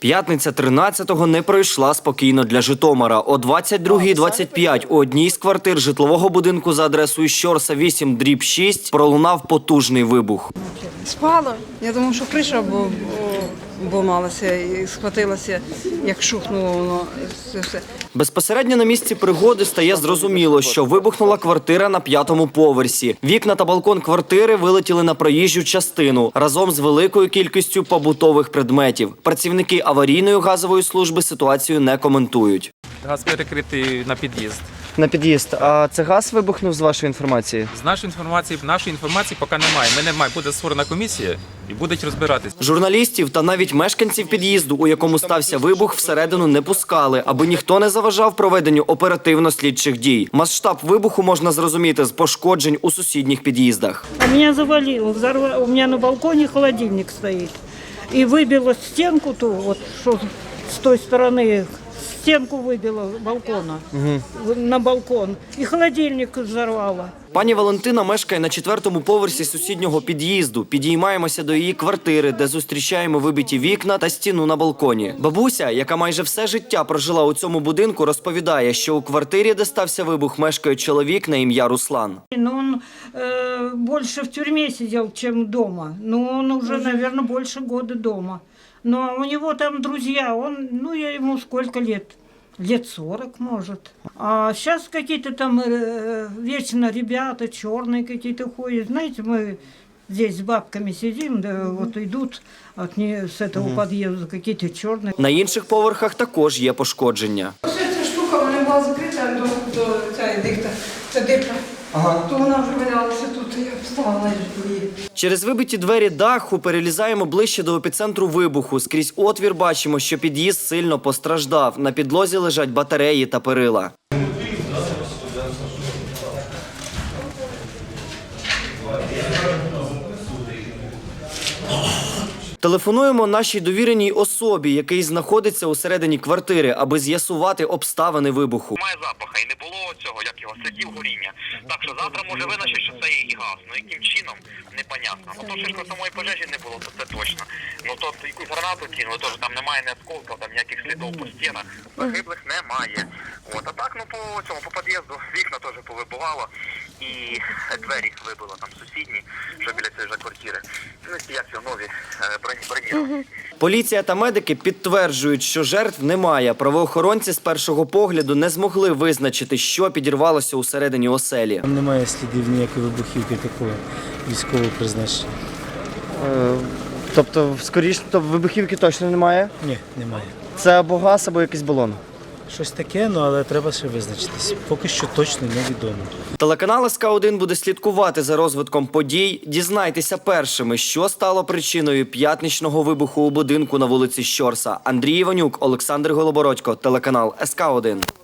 П'ятниця 13-го не пройшла спокійно для Житомира. О 22.25 у одній з квартир житлового будинку за адресою Щорса 8 дріб 6 пролунав потужний вибух. Спало. Я думаю, що криша бо, і схватилася, як шухнуло воно. Це все. Безпосередньо на місці пригоди стає зрозуміло, що вибухнула квартира на п'ятому поверсі. Вікна та балкон квартири вилетіли на проїжджу частину разом з великою кількістю побутових предметів. Працівники аварійної газової служби ситуацію не коментують. Газ перекритий на під'їзд. На під'їзд, а це газ вибухнув з вашої інформації? З нашої інформації, нашої інформації поки немає. Ми немає. Буде створена комісія і будуть розбиратись. Журналістів та навіть мешканців під'їзду, у якому стався вибух, всередину не пускали, аби ніхто не заважав проведенню оперативно-слідчих дій. Масштаб вибуху можна зрозуміти з пошкоджень у сусідніх під'їздах. А меня завалило, взорва... у меня на балконе холодильник стоит. И выбило стенку ту, вот что с той стороны, стенку выбило балкона, на балкон. И холодильник взорвало. Пані Валентина мешкає на четвертому поверсі сусіднього під'їзду. Підіймаємося до її квартири, де зустрічаємо вибиті вікна та стіну на балконі. Бабуся, яка майже все життя прожила у цьому будинку, розповідає, що у квартирі, де стався вибух, мешкає чоловік на ім'я Руслан. Но он э, больше в тюрьме сидел, чем дома. Но он уже, наверное, больше года дома. Но у него там друзья, он, ну, я ему сколько лет? Лет 40, может. А сейчас какие-то там э, вечно ребята черные какие-то ходят. Знаете, мы здесь с бабками сидим, да, вот идут от не, с этого подъезда какие-то черные. На інших поверхах також є пошкодження. Ось ця штука вона була закрита до, до цієї дикта, ця дирка. То вона вже валялася тут, і я встала її. Через вибиті двері даху перелізаємо ближче до епіцентру вибуху. Скрізь отвір бачимо, що під'їзд сильно постраждав. На підлозі лежать батареї та перила. Телефонуємо нашій довіреній особі, який знаходиться усередині квартири, аби з'ясувати обставини вибуху. Немає запаха і не було цього, як його слідів горіння. Так що завтра може визначити, що це є і газ. Ну яким чином, непонятно. Ну то що ж на самої пожежі не було, то це точно. Ну то якусь гранату кинули, теж там немає ні осколків, там ніяких слідів по стінах. Загиблих немає. От, а так, ну по цьому, по під'їзду вікна теж повибивало і двері вибило там сусідні, що біля цієї ж квартири. Ну і як його нові е, броні-. Поліція та медики підтверджують, що жертв немає. Правоохоронці з першого погляду не змогли визначити, що підірвалося усередині оселі. Там немає слідів ніякої вибухівки такої військового призначення. Тобто, скоріш, то вибухівки точно немає. Ні, немає. Це або газ, або якийсь балон. Щось таке, ну але треба ще визначитись. Поки що точно невідомо. Телеканал СК 1 буде слідкувати за розвитком подій. Дізнайтеся першими, що стало причиною п'ятничного вибуху у будинку на вулиці Щорса. Андрій Іванюк, Олександр Голобородько, телеканал СК 1